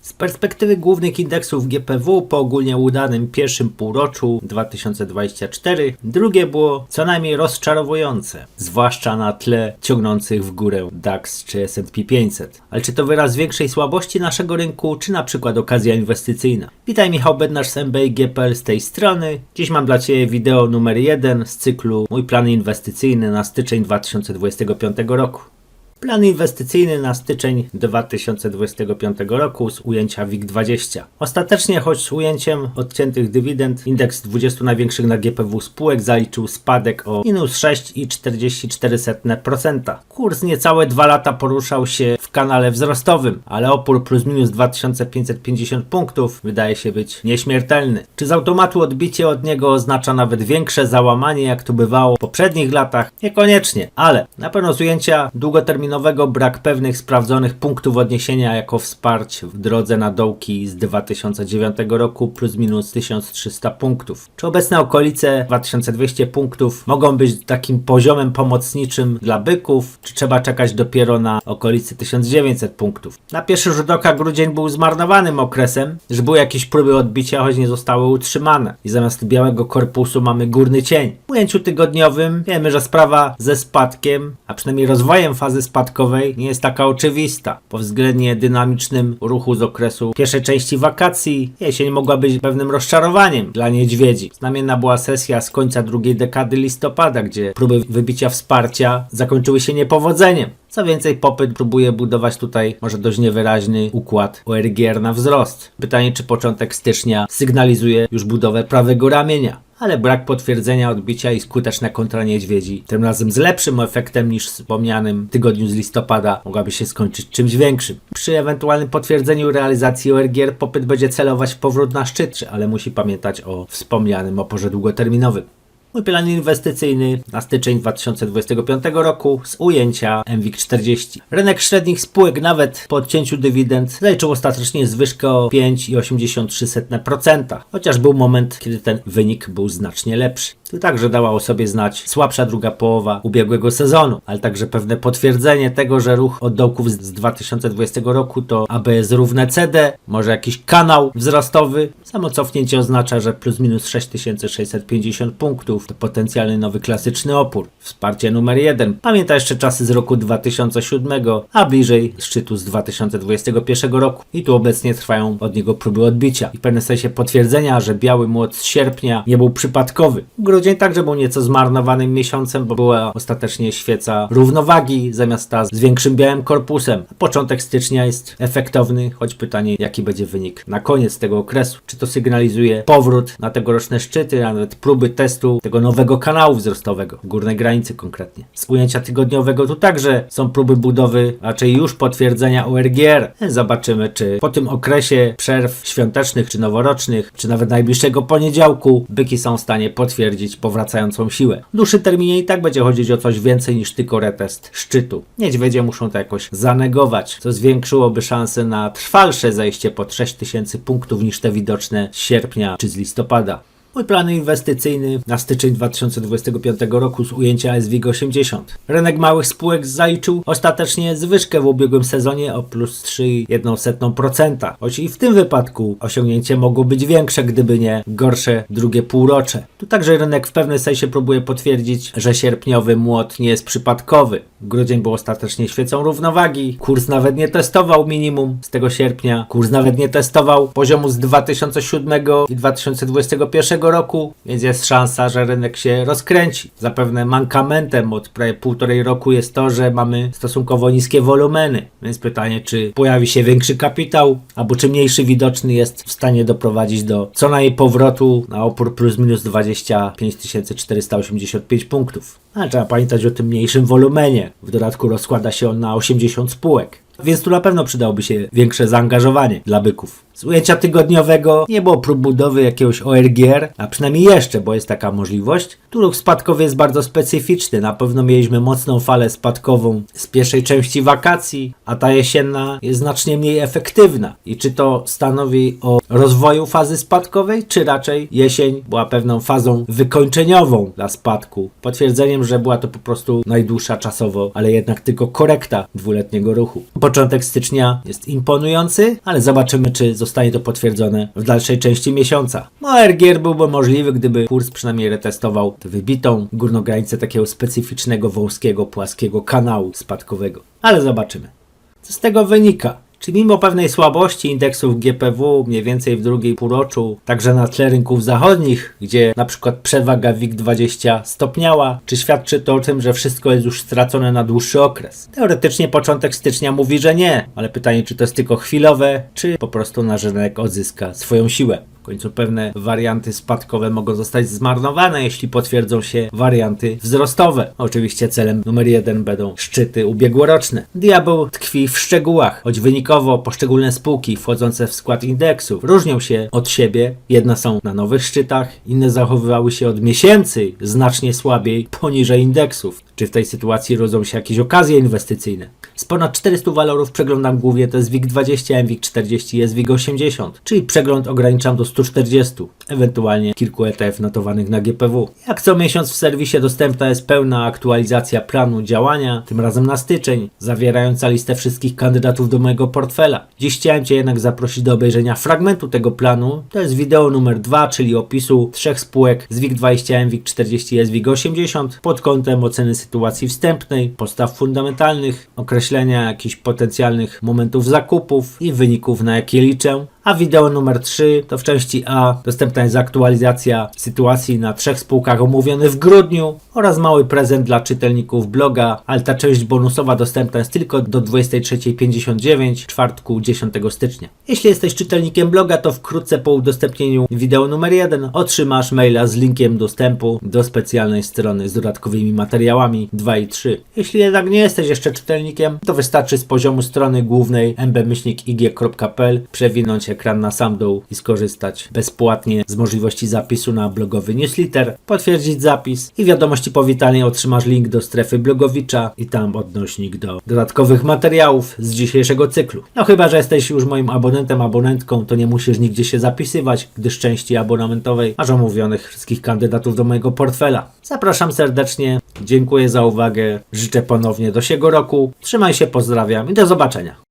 Z perspektywy głównych indeksów GPW po ogólnie udanym pierwszym półroczu 2024, drugie było co najmniej rozczarowujące, zwłaszcza na tle ciągnących w górę DAX czy S&P 500. Ale czy to wyraz większej słabości naszego rynku, czy na przykład okazja inwestycyjna? Witaj Michał Bednarz z MBI GPL z tej strony. Dziś mam dla Ciebie wideo numer jeden z cyklu Mój plan inwestycyjny na styczeń 2025 roku. Plan inwestycyjny na styczeń 2025 roku z ujęcia WIG20. Ostatecznie, choć z ujęciem odciętych dywidend, indeks 20 największych na GPW spółek zaliczył spadek o minus 6,44%. Kurs niecałe 2 lata poruszał się w kanale wzrostowym, ale opór plus minus 2550 punktów wydaje się być nieśmiertelny. Czy z automatu odbicie od niego oznacza nawet większe załamanie, jak to bywało w poprzednich latach? Niekoniecznie, ale na pewno z ujęcia długoterminowego brak pewnych sprawdzonych punktów odniesienia jako wsparcie w drodze na dołki z 2009 roku plus minus 1300 punktów. Czy obecne okolice 2200 punktów mogą być takim poziomem pomocniczym dla byków, czy trzeba czekać dopiero na okolicy 1900 punktów? Na pierwszy rzut oka grudzień był zmarnowanym okresem, że były jakieś próby odbicia, choć nie zostały utrzymane. I zamiast białego korpusu mamy górny cień. W ujęciu tygodniowym wiemy, że sprawa ze spadkiem, a przynajmniej rozwojem fazy spadkowej nie jest taka oczywista. Po względnie dynamicznym ruchu z okresu pierwszej części wakacji, jesień mogła być pewnym rozczarowaniem dla niedźwiedzi. Znamienna była sesja z końca drugiej dekady listopada, gdzie próby wybicia wsparcia zakończyły się niepowodzeniem. Co więcej, popyt próbuje budować tutaj może dość niewyraźny układ ORGR na wzrost. Pytanie, czy początek stycznia sygnalizuje już budowę prawego ramienia ale brak potwierdzenia odbicia i skuteczna kontra niedźwiedzi, tym razem z lepszym efektem niż wspomnianym tygodniu z listopada, mogłaby się skończyć czymś większym. Przy ewentualnym potwierdzeniu realizacji ORGR popyt będzie celować w powrót na szczyt, ale musi pamiętać o wspomnianym oporze długoterminowym. Mój plan inwestycyjny na styczeń 2025 roku z ujęcia MWIG40. Rynek średnich spółek nawet po odcięciu dywidend zaliczył ostatecznie zwyżkę o 5,83%, chociaż był moment, kiedy ten wynik był znacznie lepszy. Także dała o sobie znać słabsza druga połowa ubiegłego sezonu, ale także pewne potwierdzenie tego, że ruch od dołków z 2020 roku to ABS równe CD, może jakiś kanał wzrostowy. Samo cofnięcie oznacza, że plus minus 6650 punktów to potencjalny nowy klasyczny opór. Wsparcie numer jeden. Pamięta jeszcze czasy z roku 2007, a bliżej szczytu z 2021 roku. I tu obecnie trwają od niego próby odbicia. I w pewnym sensie potwierdzenia, że biały młot z sierpnia nie był przypadkowy. Grudzień także był nieco zmarnowanym miesiącem, bo była ostatecznie świeca równowagi zamiast ta z większym białym korpusem. Początek stycznia jest efektowny, choć pytanie, jaki będzie wynik na koniec tego okresu. Czy to sygnalizuje powrót na tegoroczne szczyty, a nawet próby testu tego nowego kanału wzrostowego, górnej granicy konkretnie. Z ujęcia tygodniowego tu także są próby budowy, raczej już potwierdzenia ORGR. Zobaczymy, czy po tym okresie przerw świątecznych, czy noworocznych, czy nawet najbliższego poniedziałku, byki są w stanie potwierdzić powracającą siłę. W dłuższym terminie i tak będzie chodzić o coś więcej niż tylko retest szczytu. Niedźwiedzie muszą to jakoś zanegować, co zwiększyłoby szanse na trwalsze zejście pod 6000 punktów niż te widoczne z sierpnia czy z listopada. Mój plan inwestycyjny na styczeń 2025 roku z ujęcia SWIG 80. Rynek małych spółek zaliczył ostatecznie zwyżkę w ubiegłym sezonie o plus 3,1%. Choć i w tym wypadku osiągnięcie mogło być większe, gdyby nie gorsze drugie półrocze. Tu także rynek w pewnym sensie próbuje potwierdzić, że sierpniowy młot nie jest przypadkowy. Grudzień był ostatecznie świecą równowagi. Kurs nawet nie testował minimum z tego sierpnia. Kurs nawet nie testował poziomu z 2007 i 2021 roku, więc jest szansa, że rynek się rozkręci. Zapewne mankamentem od prawie półtorej roku jest to, że mamy stosunkowo niskie wolumeny. Więc pytanie, czy pojawi się większy kapitał, albo czy mniejszy widoczny jest w stanie doprowadzić do co najmniej powrotu na opór plus minus 25 485 punktów. Ale trzeba pamiętać o tym mniejszym wolumenie. W dodatku rozkłada się on na 80 spółek. Więc tu na pewno przydałoby się większe zaangażowanie dla byków. Z ujęcia tygodniowego nie było prób budowy jakiegoś ORGR, a przynajmniej jeszcze, bo jest taka możliwość. Tu ruch spadkowy jest bardzo specyficzny. Na pewno mieliśmy mocną falę spadkową z pierwszej części wakacji, a ta jesienna jest znacznie mniej efektywna. I czy to stanowi o rozwoju fazy spadkowej, czy raczej jesień była pewną fazą wykończeniową dla spadku? Potwierdzeniem, że była to po prostu najdłuższa czasowo, ale jednak tylko korekta dwuletniego ruchu. Początek stycznia jest imponujący, ale zobaczymy, czy zostanie to potwierdzone w dalszej części miesiąca. No, RGR byłby możliwy, gdyby kurs przynajmniej retestował tę wybitą górną granicę takiego specyficznego, wąskiego, płaskiego kanału spadkowego. Ale zobaczymy. Co z tego wynika? Czy mimo pewnej słabości indeksów GPW mniej więcej w drugiej półroczu, także na tle rynków zachodnich, gdzie na przykład przewaga WIG20 stopniała, czy świadczy to o tym, że wszystko jest już stracone na dłuższy okres? Teoretycznie początek stycznia mówi, że nie, ale pytanie, czy to jest tylko chwilowe, czy po prostu nasz rynek odzyska swoją siłę. W końcu pewne warianty spadkowe mogą zostać zmarnowane, jeśli potwierdzą się warianty wzrostowe. Oczywiście celem numer jeden będą szczyty ubiegłoroczne. Diabeł tkwi w szczegółach, choć wynikowo poszczególne spółki wchodzące w skład indeksów różnią się od siebie. Jedne są na nowych szczytach, inne zachowywały się od miesięcy znacznie słabiej poniżej indeksów. Czy w tej sytuacji rodzą się jakieś okazje inwestycyjne? Z ponad 400 walorów przeglądam głównie to jest WIG20, MWIG40 i SWIG80, czyli przegląd ograniczam do 140, ewentualnie kilku ETF notowanych na GPW. Jak co miesiąc w serwisie dostępna jest pełna aktualizacja planu działania, tym razem na styczeń, zawierająca listę wszystkich kandydatów do mojego portfela. Dziś chciałem Cię jednak zaprosić do obejrzenia fragmentu tego planu. To jest wideo numer 2, czyli opisu trzech spółek z WIG20, MWIG40 i SWIG80 pod kątem oceny sytuacji wstępnej, postaw fundamentalnych, określenia jakichś potencjalnych momentów zakupów i wyników na jakie liczę. A wideo numer 3 to w części A dostępna jest aktualizacja sytuacji na trzech spółkach omówionych w grudniu oraz mały prezent dla czytelników bloga, ale ta część bonusowa dostępna jest tylko do 23.59 czwartku 10 stycznia. Jeśli jesteś czytelnikiem bloga, to wkrótce po udostępnieniu wideo numer 1 otrzymasz maila z linkiem dostępu do specjalnej strony z dodatkowymi materiałami 2 i 3. Jeśli jednak nie jesteś jeszcze czytelnikiem, to wystarczy z poziomu strony głównej mbmyślnik.ig.pl przewinąć ekran na sam dół i skorzystać bezpłatnie z możliwości zapisu na blogowy newsletter, potwierdzić zapis i wiadomości powitalnej otrzymasz link do strefy blogowicza i tam odnośnik do dodatkowych materiałów z dzisiejszego cyklu. No chyba, że jesteś już moim abonentem, abonentką, to nie musisz nigdzie się zapisywać, gdyż części abonamentowej masz omówionych wszystkich kandydatów do mojego portfela. Zapraszam serdecznie, dziękuję za uwagę, życzę ponownie do siego roku, trzymaj się, pozdrawiam i do zobaczenia.